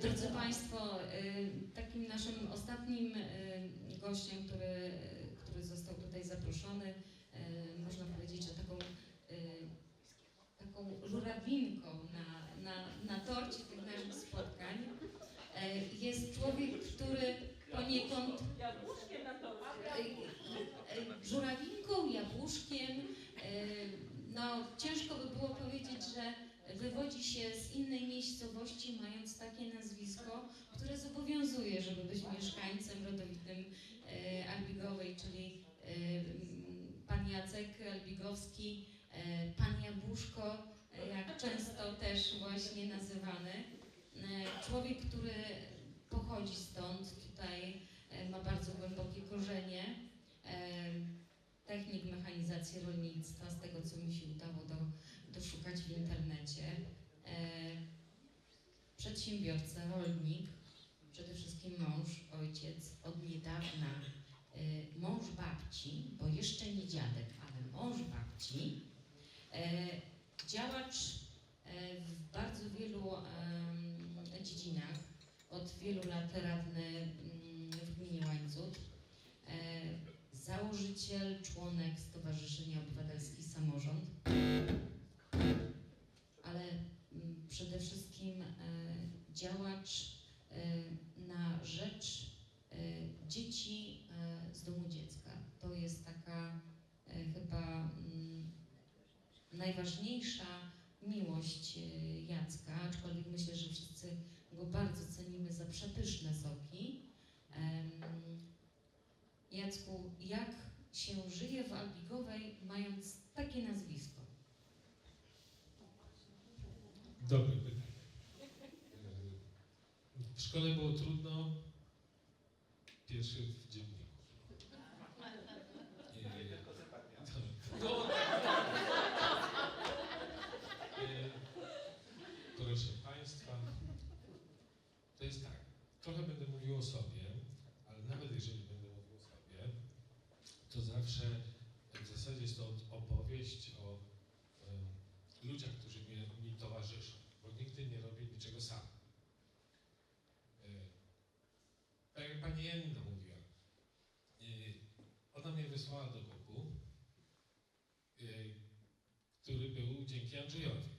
Drodzy Państwo, y, takim naszym ostatnim y, gościem, który, który został tutaj zaproszony, y, można powiedzieć, że taką, taką żurawinką na, na, na torcie tych naszych spotkań jest człowiek, który poniekąd Jabłuszkiem na torcie. żurawinką, jabłuszkiem, no ciężko by było powiedzieć, że wywodzi się z innej miejscowości, mając takie nazwisko, które zobowiązuje, żeby być mieszkańcem rodowitym e, Albigowej, czyli e, pan Jacek Albigowski, e, pan Jabłuszko, jak często też właśnie nazywany. Człowiek, który pochodzi stąd, tutaj ma bardzo głębokie korzenie. Technik mechanizacji rolnictwa, z tego co mi się udało do, doszukać w internecie. E, przedsiębiorca, rolnik, przede wszystkim mąż, ojciec, od niedawna e, mąż babci, bo jeszcze nie dziadek, ale mąż babci, e, działacz w bardzo wielu dziedzinach, od wielu lat radny mm, w gminie Łańcut, założyciel, członek Stowarzyszenia Obywatelski Samorząd, przede wszystkim e, działacz e, na rzecz e, dzieci z domu dziecka. To jest taka chyba mm, najważniejsza miłość Jacka, aczkolwiek myślę, że wszyscy go bardzo cenimy za przepyszne soki. Jacku, jak się żyje w Albigowej, mając takie nazwisko? Dobre pytanie. W szkole było trudno. Pierwszy w dzienniku. E, No, E, Proszę Państwa, to jest tak. Trochę będę mówił o sobie, ale nawet jeżeli będę mówił o sobie, to zawsze w zasadzie jest to opowieść o e, ludziach, którzy mi, mi towarzyszą, bo nigdy nie robię niczego sam. E, Tak jak pani Jenna mówiła, e, ona mnie wysłała do Goku, e, który był dzięki Andrzejowi.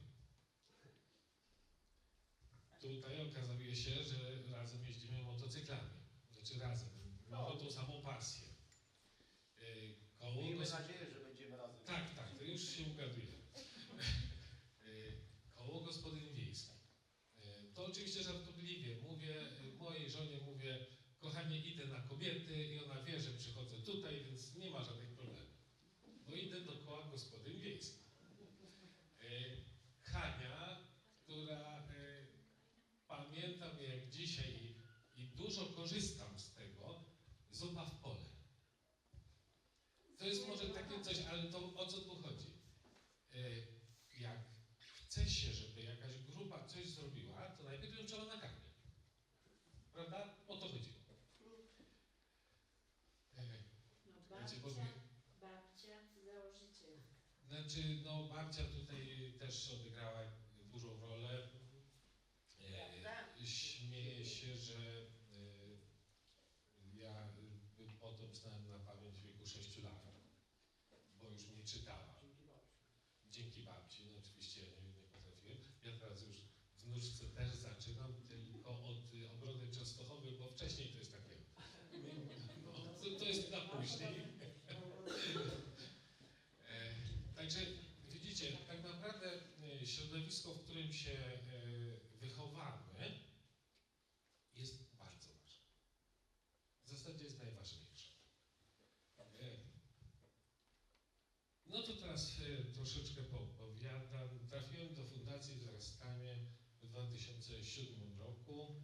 Tutaj okazuje się, że razem jeździmy motocyklami. Znaczy razem. Mamy tą samą pasję. E, Koło Miejmy gos- nadzieję, że będziemy razem. tak, tak, to już się ugaduje. Y, Koło gospodyń wiejskich. To oczywiście żartobliwie mówię, mojej żonie kochanie, idę na kobiety i ona wie, że przychodzę tutaj, więc nie ma żadnych problemów. Bo idę do koła gospodyń wiejskich. Y, Hania, która y, pamiętam jak dzisiaj i, i dużo korzystam z tego, zupa w pole. To jest może takie coś, ale to o co tu chodzi? E, Jak chce się, żeby jakaś grupa coś zrobiła, to najpierw ją trzeba nakarmić. Prawda? O to chodziło. E, No, Ja ci babcia, powiem. babcia, założyciel. Znaczy, no babcia tutaj też odegrała dużą rolę. E, śmieję się, że e, ja potem znałem na pamięć w wieku 6 lat, bo już mnie czytała. Dzięki babci, no oczywiście ja nie, nie potrafiłem. Ja teraz już w nóżce też zaczynam, tylko od obrony Częstochowy, bo wcześniej to jest takie, no, to, to jest na później. E, Także widzicie, tak naprawdę e, środowisko, w którym się e, wychowamy, jest bardzo ważne. W zasadzie jest najważniejsze. E, No to teraz e, troszeczkę poopowiadam. Trafiłem do Fundacji Wzrastanie w 2007 roku.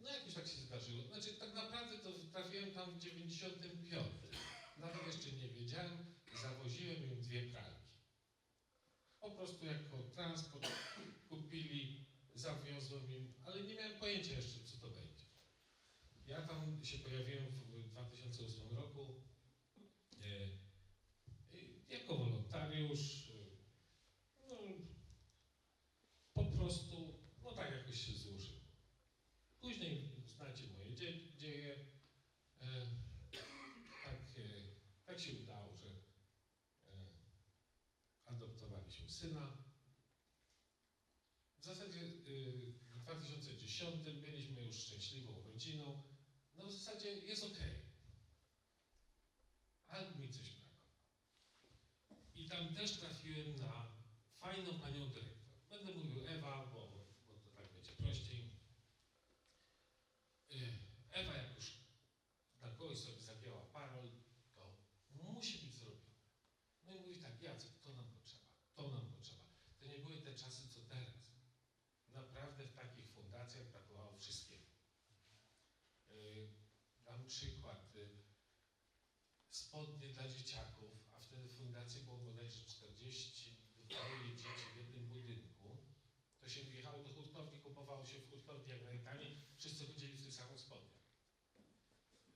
No jakoś tak się zdarzyło. Znaczy tak naprawdę to trafiłem tam w 95. Nawet jeszcze nie wiedziałem, zawoziłem im dwie pralki. Prostu jako transport kupili, zawiozłem im, ale nie miałem pojęcia jeszcze, co to będzie. Ja tam się pojawiłem w 2008 roku e, jako wolontariusz. e, No, po prostu, no tak jak syna. W zasadzie y, w 2010 byliśmy już szczęśliwą rodziną. No w zasadzie jest okej. Ale mi coś brakło. I tam też trafiłem na fajną panią dyrektor. Będę mówił Ewa, bo to tak będzie prościej. Y, Ewa jak już na kogoś sobie zagięła parol, to musi być zrobione. No i mówi tak, Jacek, to nam potrzeba, to nam potrzeba. To nie były te czasy, co teraz. Naprawdę w takich fundacjach brakowało wszystkiego. Yy, dam przykład. y, Spodnie dla dzieciaków, a wtedy w fundacji było bodajże 42 dzieci w jednym budynku. To się wjechało do hurtowni, kupowało się w hurtowni jak najtaniej. Wszyscy chodzili w tych samych spodniach.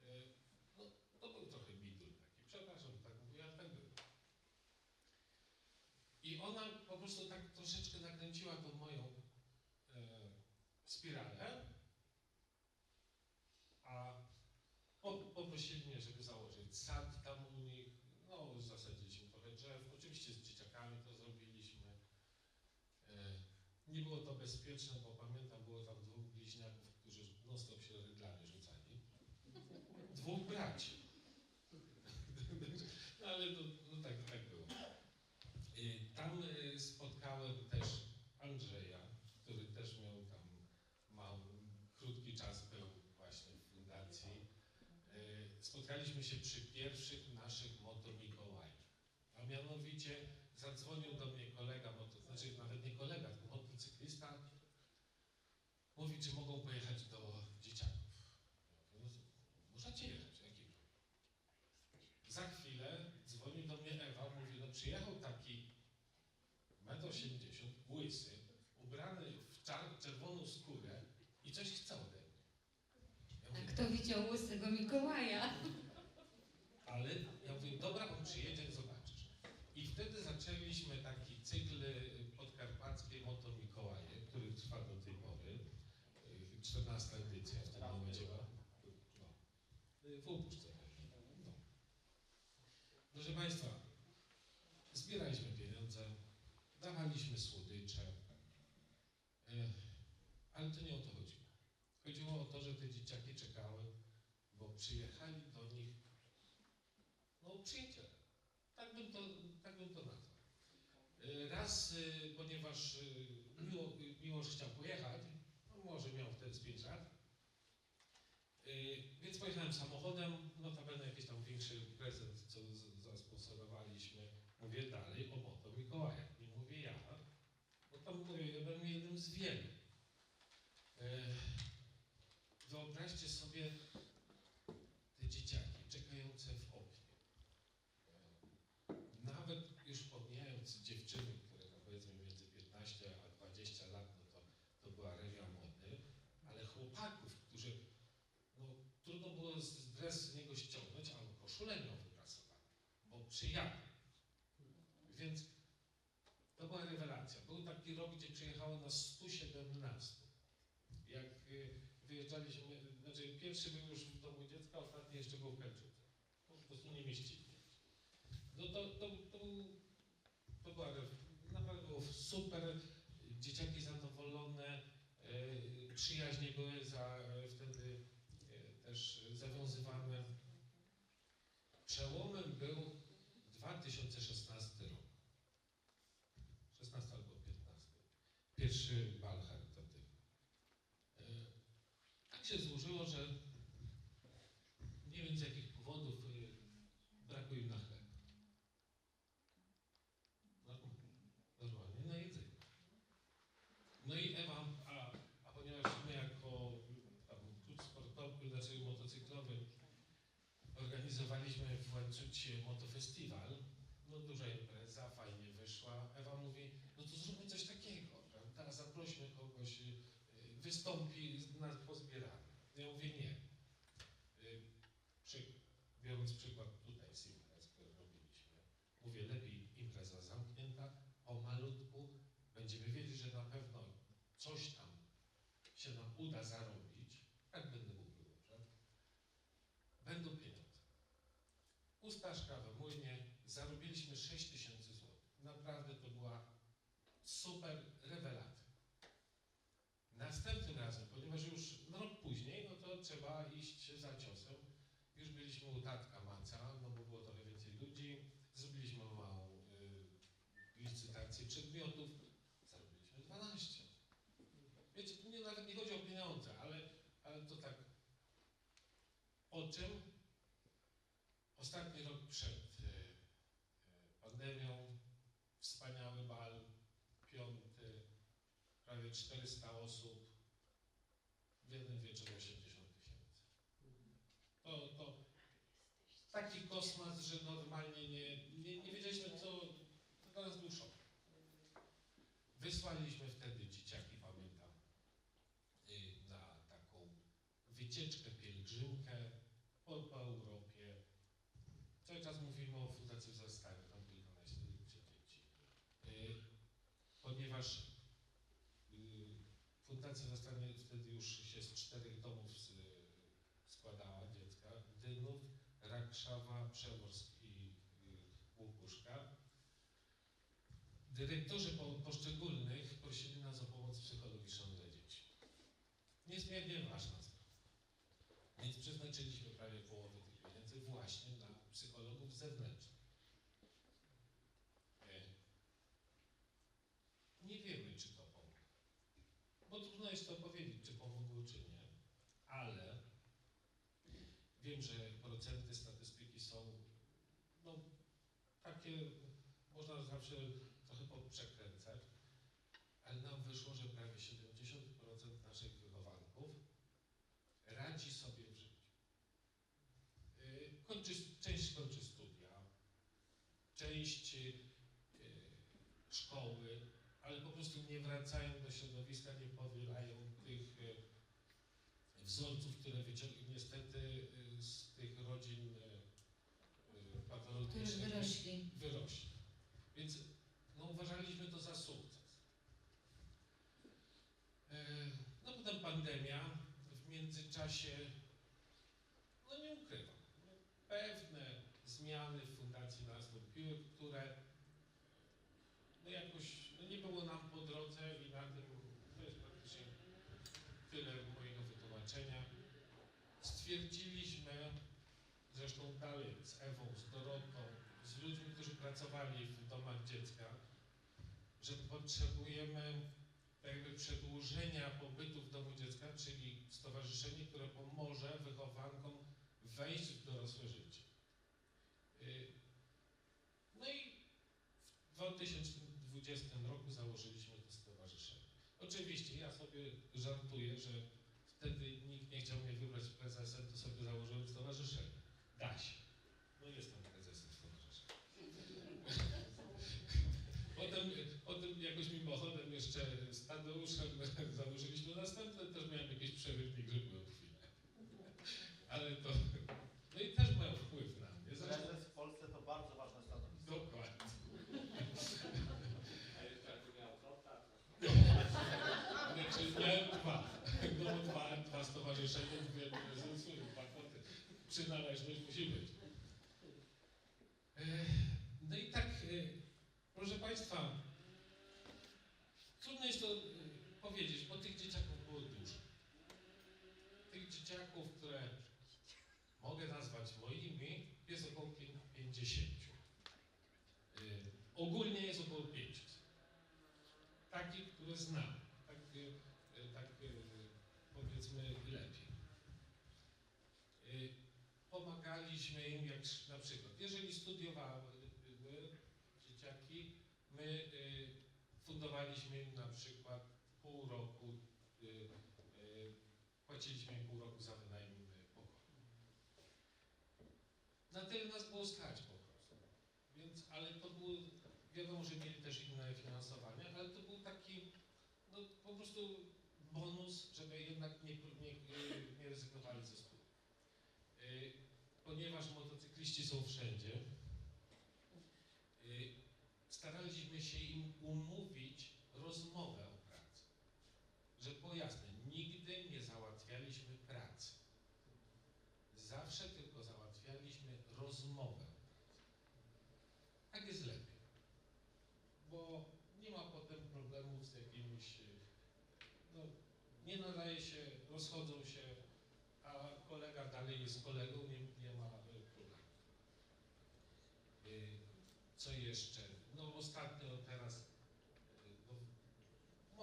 Yy, No, to był trochę bidul taki. Przepraszam, że tak mówię, ale tak było. I ona po prostu tak troszeczkę nakręciła tą moją e, spiralę, a po, poprosili mnie, żeby założyć sad tam u nich. No, zasadziliśmy trochę drzew. Oczywiście z dzieciakami to zrobiliśmy. E, nie było to bezpieczne, bo pamiętam, było tam dwóch bliźniaków, którzy non-stop się rydlami rzucali. Dwóch braci. No ale to, no tak, tak było. I Tam y, spotkałem też Andrzeja, który też miał tam mały, krótki czas był właśnie w fundacji. Y, Spotkaliśmy się przy pierwszych naszych moto Mikołajach. A mianowicie zadzwonił do mnie kolega, moto, znaczy nawet nie kolega, tylko motocyklista. Mówi, czy mogą pojechać do dzieciaków. Ja mówię, no, możecie jechać, jaki problem? Za chwilę dzwoni do mnie Ewa, mówi, no przyjechał taki 1,80 m, łysy, ubrany w czar- czerwoną skórę i coś chce ode mnie. Ja A mówię, kto widział łysego Mikołaja? ale ja mówię, dobra, on przyjedzie, zobaczysz. I wtedy zaczęliśmy taki cykl y, podkarpackie Moto Mikołaje, który trwa do tej pory. Y, 14 edycja w tym momencie. No. Y, W Łupuszce. No. Proszę Państwa, zbieraliśmy pieniądze, dawaliśmy słodycze, y, ale to nie o to chodziło. Chodziło o to, że te dzieciaki czekały, bo przyjechali do nich no przyjaciele. Tak bym to, tak bym to nazwał. Y, Raz, y, ponieważ y, Miło, Miłosz chciał pojechać, no może miał wtedy z 5 lat, więc pojechałem samochodem, notabene jakiś tam większy prezent, co zasponsorowaliśmy. Mówię dalej o Moto Mikołaja. Nie mówię ja, bo tam mówię, byłem jednym z wielu. Wyobraźcie sobie te dzieciaki czekające w oknie. Nawet już pomijając dziewczyny, które tam powiedzmy między 15 a 20 lat, no to, to była rewia mody, ale chłopaków, którzy, no trudno było dres z niego ściągnąć, albo koszulę miał wyprasowaną, bo przyjechał. Więc to była rewelacja. Był taki rok, gdzie przyjechało nas 117. Jak y, wyjeżdżaliśmy, znaczy pierwszy był już w domu dziecka, ostatni jeszcze był w Kelczyce. Po prostu nie mieścili. No to, to, to, był- to była, naprawdę było super, dzieciaki zadowolone, e, przyjaźnie były za, e, wtedy e, też zawiązywane. Przełomem był 2016 rok. 16 albo 15. Pierwszy bal charytatywny. E, Tak się złożyło, że nie wiem z jakich powodów e, brakuje im na chleb. Normalnie, normalnie na jedzenie. No i Ewa, a, a ponieważ my jako tam, klub sportowy, znaczy motocyklowy organizowaliśmy w Łańcucie motofestiwal, no duża impreza, fajnie wyszła. Ewa mówi, no to zróbmy coś takiego, prawda? Zaprośmy kogoś, y, wystąpi na pozbieraniu. Ja mówię nie. Y, Przy, biorąc przykład tutaj z imprez, które robiliśmy, mówię lepiej impreza zamknięta, pomalutku, będziemy wiedzieć, że na pewno coś tam się nam uda zarobić, tak będę mówił, dobrze? Będą pieniądze. Ustaszka we młynie, zarobiliśmy 6 tysięcy złotych. Naprawdę to była super rewelaty. Następnym razem, ponieważ już rok później, no to trzeba iść za ciosem. Już byliśmy u tatka Maca, no bo było trochę więcej ludzi. Zrobiliśmy małą y, licytację przedmiotów. Zarobiliśmy 12. Wiecie, tu nie, nawet nie chodzi o pieniądze, ale, ale to tak. O czym? Ostatni rok przed y, y, pandemią, wspaniały bal, piąty, prawie 400 osób, w jednym wieczorze 80 tysięcy. To, to taki kosmos, że normalnie nie, nie, nie wiedzieliśmy, co. Dla nas szok. Wysłaliśmy wtedy dzieciaki, pamiętam, y, na taką wycieczkę, pielgrzymkę po, po Europie. Cały czas mówimy o Fundacji Zostały, tam kilkanaście dzieci. Y, Ponieważ Fundacja Zostanie wtedy już się z czterech domów z, składała dziecka. Dynów, Rakszawa, Przeworsk i y, Łukuszka. Dyrektorzy po, poszczególnych prosili nas o pomoc psychologiczną dla dzieci. Niezmiernie ważna sprawa. Więc przeznaczyliśmy prawie połowę tych pieniędzy właśnie na psychologów zewnętrznych. E, Nie wiemy, czy to pomogło. Bo trudno jest to powiedzieć, czy pomogło, czy nie. Ale wiem, że procenty statystyki są no, takie, można zawsze trochę poprzekręcać, ale nam wyszło, że prawie 70% naszych wychowanków radzi sobie w życiu. Yy, Kończy, część kończy studia, część yy, szkoły, ale po prostu nie wracają do środowiska, nie powielają tych yy, wzorców, które wyciągną niestety yy, z tych rodzin yy, Którzy patologicznych wyrośli. wyrośli. Więc no, uważaliśmy to za sukces. No potem pandemia, w międzyczasie, no nie ukrywam, no, pewne zmiany w fundacji nastąpiły, które no jakoś no nie było nam po drodze i na tym to jest praktycznie tyle mojego wytłumaczenia. Stwierdziliśmy, zresztą dalej z Ewą, z Dorotą, z ludźmi, którzy pracowali w domach dziecka, że potrzebujemy jakby przedłużenia pobytu w domu dziecka, czyli stowarzyszenie, które pomoże wychowankom wejść w dorosłe życie. Y, No i w 2020 roku założyliśmy to stowarzyszenie. Oczywiście ja sobie żartuję, że wtedy nikt nie chciał mnie wybrać prezesem, to sobie założyłem stowarzyszenie. Da się. No jestem prezesem stowarzyszenia. Potem, potem jakoś mimochodem jeszcze z Tadeuszem założyliśmy następne, też miałem jakiś przerywnik, że byłem chwilę. Ale to, no i też mają wpływ na mnie. Zresztą, Prezes w Polsce to bardzo ważne stanowisko. dokładnie. A jeszcze jakby miał konta, to... Znaczy miałem dwa. No dwa, dwa stowarzyszenia, dwie prezesu i dwa kwoty. Przynależność musi być. E, No i tak, e, proszę Państwa, trudno jest to e, powiedzieć, bo tych dzieciaków było dużo. Tych dzieciaków, które mogę nazwać moimi, jest około pię- 50. E, Ogólnie jest około 500. Takich, które znam. Tak, e, tak e, powiedzmy lepiej. E, Pomagaliśmy im, jak na przykład, jeżeli studiowały dzieciaki, my e, fundowaliśmy im na przykład pół roku, e, e, płaciliśmy im pół roku za wynajem pokoju. Na tyle nas było stać po prostu. Więc, ale to było, wiadomo, że mieli też inne finansowanie, ale to był taki, no po prostu bonus, żeby jednak nie, nie, nie rezygnowali ze studiów. Y, Ponieważ motocykliści są wszędzie, y, staraliśmy się im umówić rozmowę o pracy. Że było jasne, nigdy nie załatwialiśmy pracy. Zawsze tylko załatwialiśmy rozmowę. Tak jest lepiej. Bo nie ma potem problemu nie nadaje się, rozchodzą się, a kolega dalej jest kolegą, nie, nie ma y, problemu. Y, Co jeszcze? No ostatnio teraz, y, no,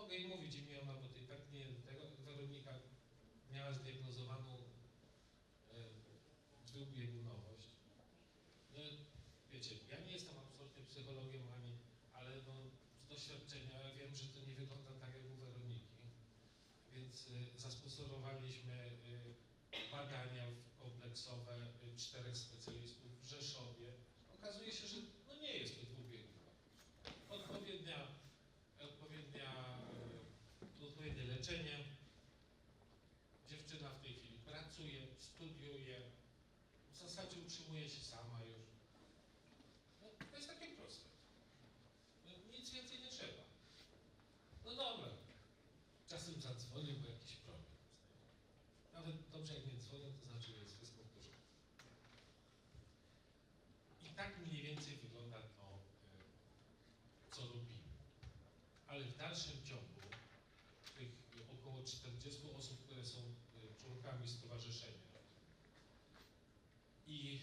mogę jej mówić imiona, bo to i tak tego, Weronika miała zdiagnozowaną y, dwubiegunowość. No, wiecie, ja nie jestem absolutnie psychologiem ani, ale no, z doświadczenia wiem, że to nie wygląda tak jak u Weroniki. Więc y, zasponsorowaliśmy y, badania kompleksowe czterech specjalistów w Rzeszowie. Okazuje się, że no nie jest to dwubiegunowa. Odpowiednia, odpowiednia, y, odpowiednie leczenie. Dziewczyna w tej chwili pracuje, studiuje, w zasadzie utrzymuje się sama już. No, to jest takie proste. No, nic więcej nie trzeba. No dobra. Czasem zadzwonię, bo jakiś problem jest. Nawet dobrze jak nie dzwonią, to znaczy, że jest wszystko w porządku. I tak mniej więcej wygląda to, e, co robimy. Ale w dalszym ciągu tych około 40 osób, które są e, członkami stowarzyszenia. I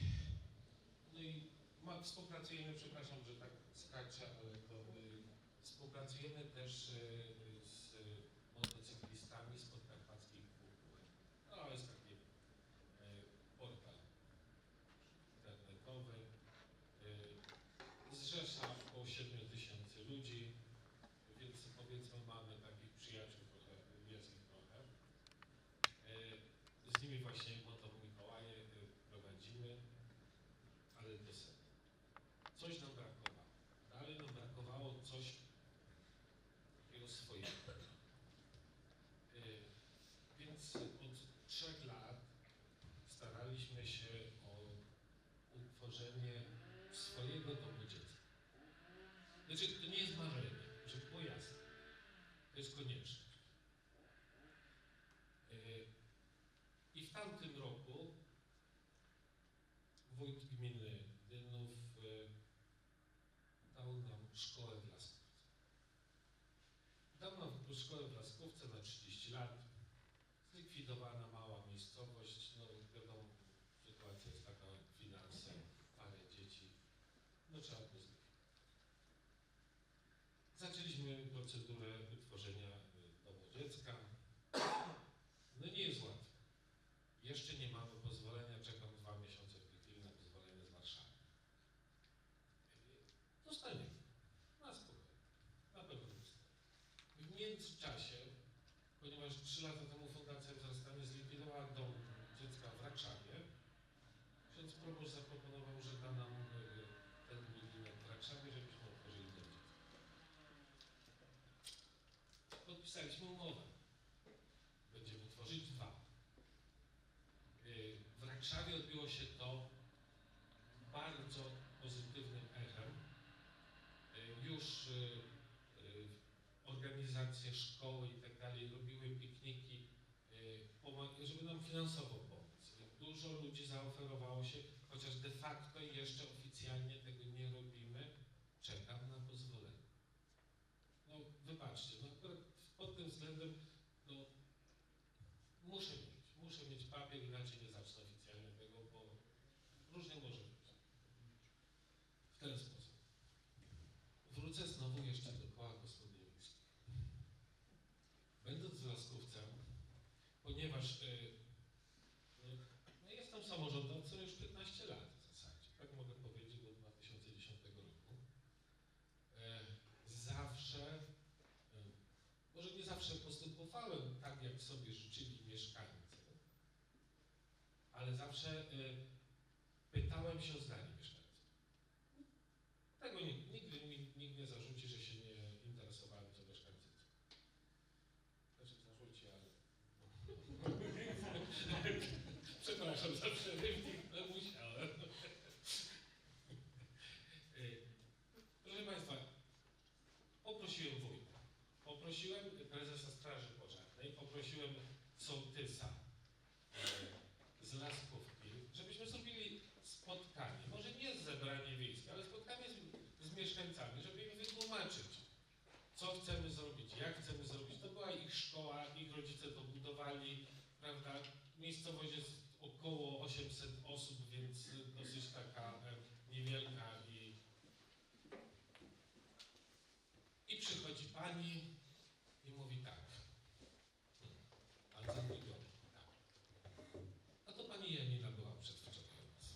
no i ma, współpracujemy, przepraszam, że tak skaczę, ale to y, współpracujemy też y, z motocyklistami podkarpackich Kółków. No, jest taki y, portal internetowy. Y, zrzesza około 7 tysięcy ludzi, więc powiedzmy mamy takich przyjaciół trochę, jest ich trochę. Y, z nimi właśnie Motor Mikołaje y, prowadzimy, ale do sedna. Coś nam brakowało. Dalej nam brakowało coś takiego swojego. Y, Więc od trzech lat staraliśmy się o utworzenie swojego domu dziecka. Znaczy, to nie jest marzenie, żeby było jasne. To jest konieczność. Y, I w tamtym roku wójt gminy Dynów y, dał nam szkołę w Laskówce. Dał nam szkołę w Laskówce na 30 lat. Zlikwidowana mała miejscowość. No wiadomo, sytuacja jest taka. No trzeba to zlikwidować. Zaczęliśmy procedurę utworzenia y, domu dziecka. No nie jest łatwo. Jeszcze nie mamy pozwolenia, czekam dwa miesiące w na pozwolenie z Warszawy. Dostaniemy. Na spokojnie. Na pewno dostaniemy. W międzyczasie, ponieważ trzy lata temu Fundacja Wzrastanie zlikwidowała dom dziecka w Rakszawie, ksiądz proboszcz zaproponował, że da nam Rakszawie, żebyśmy otworzyli dziecka. Podpisaliśmy umowę. Będziemy tworzyć dwa. Y, W Rakszawie odbiło się to bardzo pozytywnym echem. Y, Już y, organizacje, szkoły i tak dalej robiły pikniki, żeby nam finansowo pomóc. Dużo ludzi zaoferowało się, chociaż de facto jeszcze oficjalnie tego nie robimy. Czekam na pozwolenie. No wybaczcie, no pod tym względem no, muszę mieć, muszę mieć papier, inaczej nie zacznę oficjalnie tego, bo różnie może być. W ten sposób. Wrócę znowu jeszcze do koła gospodyń wiejskich. Będąc w Laskówcem, ponieważ y, no, no jestem samorządowcem już 15 lat w zasadzie, tak mogę powiedzieć, do 2010 roku. E, zawsze y, może nie zawsze postępowałem tak, jak sobie życzyli mieszkańcy, ale zawsze y, pytałem się o zdanie mieszkańców. Tego nikt, nigdy mi nikt nie zarzuci, że się nie interesowałem, co mieszkańcy. Znaczy zarzuci, ale... Przepraszam za przerywnik, ale musiałem. Y, Proszę Państwa, poprosiłem wójta, poprosiłem prezesa Straży poprosiłem sołtysa e, z Laskówki, żebyśmy zrobili spotkanie, może nie zebranie wiejskie, ale spotkanie z, z mieszkańcami, żeby im wytłumaczyć, co chcemy zrobić, jak chcemy zrobić. To była ich szkoła, ich rodzice to budowali, prawda? Miejscowość jest około 800 osób, więc dosyć taka e, niewielka i i przychodzi pani i mówi tak. Hmm, A co mówi do mnie? Tak. A to pani Janina była przedwczoraj u nas.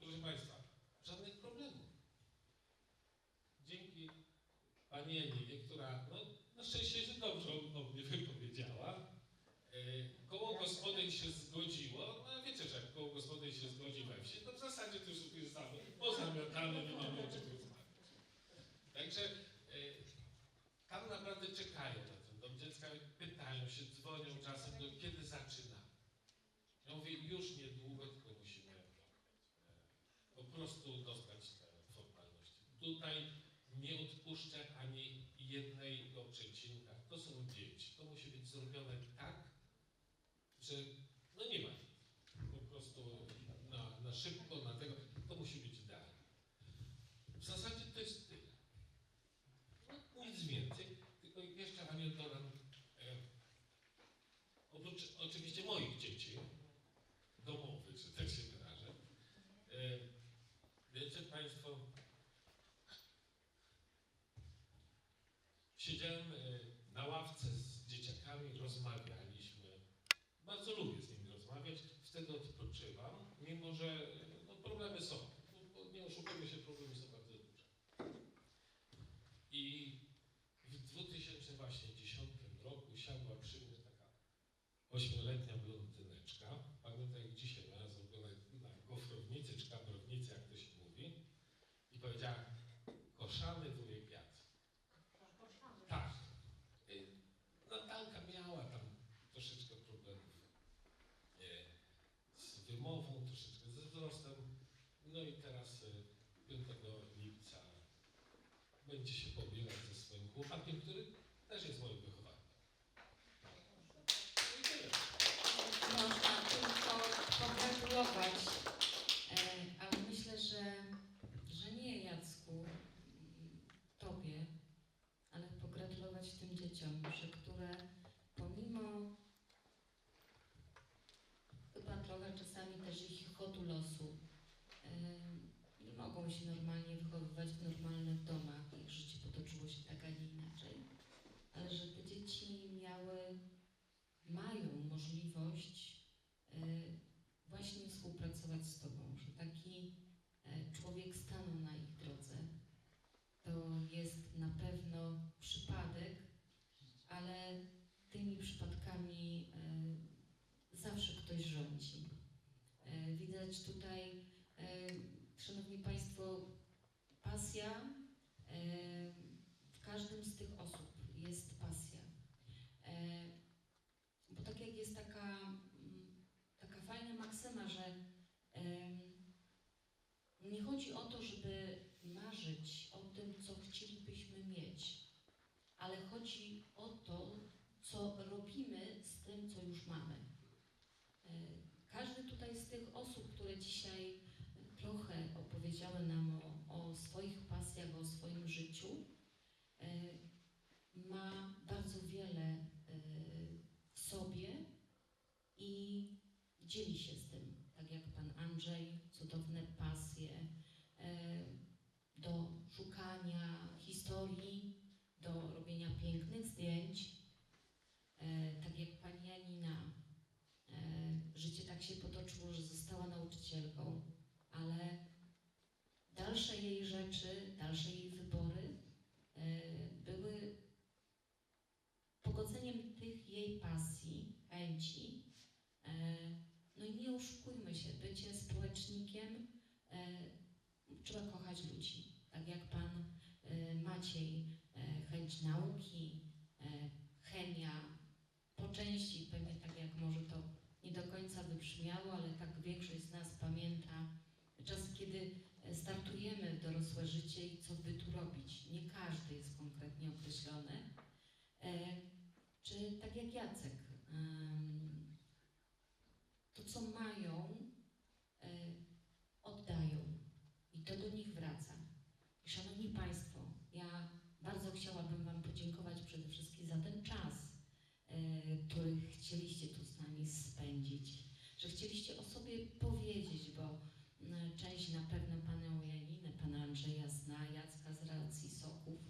Proszę Państwa, żadnych problemów. Dzięki pani Janinie, która no, na szczęście się dobrze o mnie wypowiedziała, e, koło gospodyń się zgodziło. No a wiecie, że jak koło gospodyń się zgodzi we wsi, to w zasadzie to już jest zamiar. Pozamiatane, nie mamy o czym rozmawiać. Także e, tam naprawdę czekają na ten dom dziecka, pytają się, dzwonią czasem, no kiedy zaczyna. Ja mówię, już niedługo, tylko musimy e, po prostu dostać te formalności. Tutaj nie odpuszczę ani jednego przecinka. To są dzieci. To musi być zrobione tak, że no nie ma. Po prostu na, na szybko, na tego, to musi być idealne. W zasadzie to jest tyle. No, nic więcej, tylko jeszcze Aniu dodam, e, oprócz oczywiście moich dzieci, domowych, że tak się wyrażę, e, wiecie Państwo, siedziałem e, na ławce z dzieciakami, rozmawialiśmy. Bardzo lubię z nimi rozmawiać, wtedy odpoczywam, mimo że e, no, problemy są. Nie oszukujmy się, problemy są bardzo duże. I w 2010 roku siadła przy mnie taka ośmioletnia blondyneczka. Pamiętam jak dzisiaj miała zrobione na gofrownicy czy kabrownicy, jak to się mówi. I powiedziała, koszany wujek Jacek. Tak. Y, Natalka miała tam troszeczkę problemów e, z wymową, troszeczkę ze wzrostem. No i teraz y, 5 lipca będzie się pobierać ze swoim chłopakiem, który też jest moim wychowaniem. No i tyle. Można tylko pogratulować, e, ale myślę, że, że nie Jacku, mm, Tobie, ale pogratulować tym dzieciom, że które pomimo chyba trochę czasami też ich chodu losu, e, nie mogą się normalnie wychowywać w normalnych domach, ich życie potoczyło się tak, a nie inaczej, ale że te dzieci miały, mają możliwość e, właśnie współpracować z Tobą, że taki e, człowiek stanął na ich drodze. To jest na pewno przypadek, ale tymi przypadkami e, zawsze ktoś rządzi. E, Widać tutaj, e, Szanowni Państwo, pasja e, w każdym z tych osób jest pasja. E, Bo tak jak jest taka, mm, taka fajna maksyma, że nie chodzi o to, żeby marzyć o tym, co chcielibyśmy mieć, ale chodzi o to, co robimy z tym, co już mamy. E, Każdy tutaj z tych osób, które dzisiaj trochę nam o, o swoich pasjach, o swoim życiu, e, ma bardzo wiele e, w sobie i dzieli się z tym. Tak jak pan Andrzej, cudowne pasje e, do szukania historii, do robienia pięknych zdjęć. Tak jak pani Janina, życie tak się potoczyło, że została nauczycielką, ale dalsze jej rzeczy, dalsze jej wybory e, były pogodzeniem tych jej pasji, chęci. E, No i nie oszukujmy się, bycie społecznikiem e, trzeba kochać ludzi. Tak jak pan Maciej, chęć nauki, chemia, po części pewnie tak jak może to nie do końca wybrzmiało, ale startujemy w dorosłe życie i co by tu robić. Nie każdy jest konkretnie określony. E, czy tak jak Jacek, to co mają, e, oddają i to do nich wraca. I szanowni Państwo, ja bardzo chciałabym Wam podziękować przede wszystkim za ten czas, e, który chcieliście tu z nami spędzić, że chcieliście o sobie powiedzieć, bo część na pewno Andrzeja zna, Jacka z racji Soków,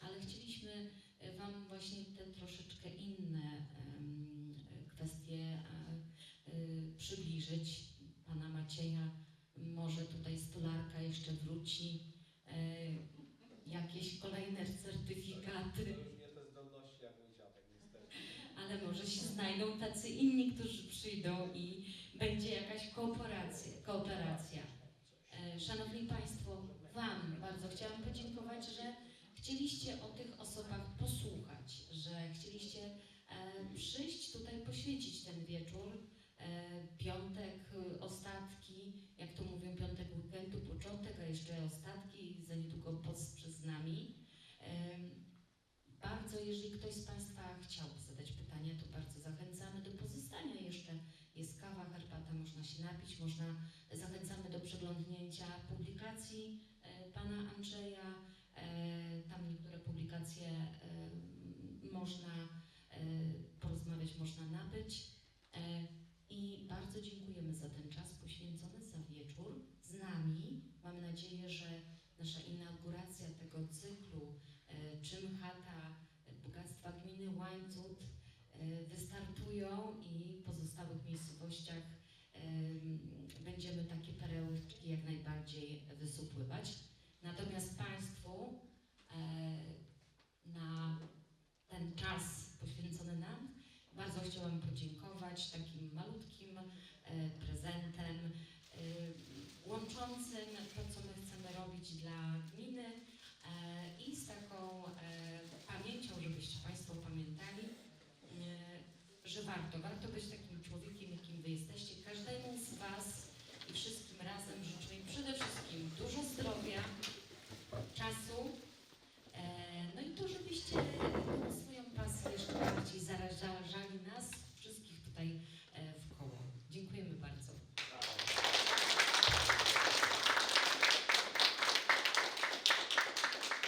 ale chcieliśmy e, Wam właśnie te troszeczkę inne kwestie e, e, przybliżyć. Pana Macieja, może tutaj stolarka jeszcze wróci, jakieś kolejne certyfikaty. To już nie te zdolności jak mój dziadek, niestety. ale może się znajdą tacy inni, którzy przyjdą i będzie jakaś kooperacja. kooperacja. Szanowni Państwo, Wam bardzo chciałam podziękować, że chcieliście o tych osobach posłuchać, że chcieliście e, przyjść tutaj, poświęcić ten wieczór. E, piątek, e, ostatki, jak to mówią, piątek weekendu, początek, a jeszcze ostatki, za niedługo post przed nami. Bardzo, jeżeli ktoś z Państwa chciałby zadać pytanie, to bardzo zachęcamy do pozostania jeszcze. Jest kawa, herbata, można się napić, można, zachęcamy do przeglądnięcia publikacji Pana Andrzeja. E, tam niektóre publikacje e, można e, porozmawiać, można nabyć. I bardzo dziękujemy za ten czas poświęcony, za wieczór z nami. Mam nadzieję, że nasza inauguracja tego cyklu Czym chata Bogactwa Gminy Łańcut wystartują i pozostałych miejscowościach em, będziemy takie perełki jak najbardziej wysupływać. Natomiast Państwu e, na ten czas poświęcony nam bardzo chciałam podziękować takim malutkim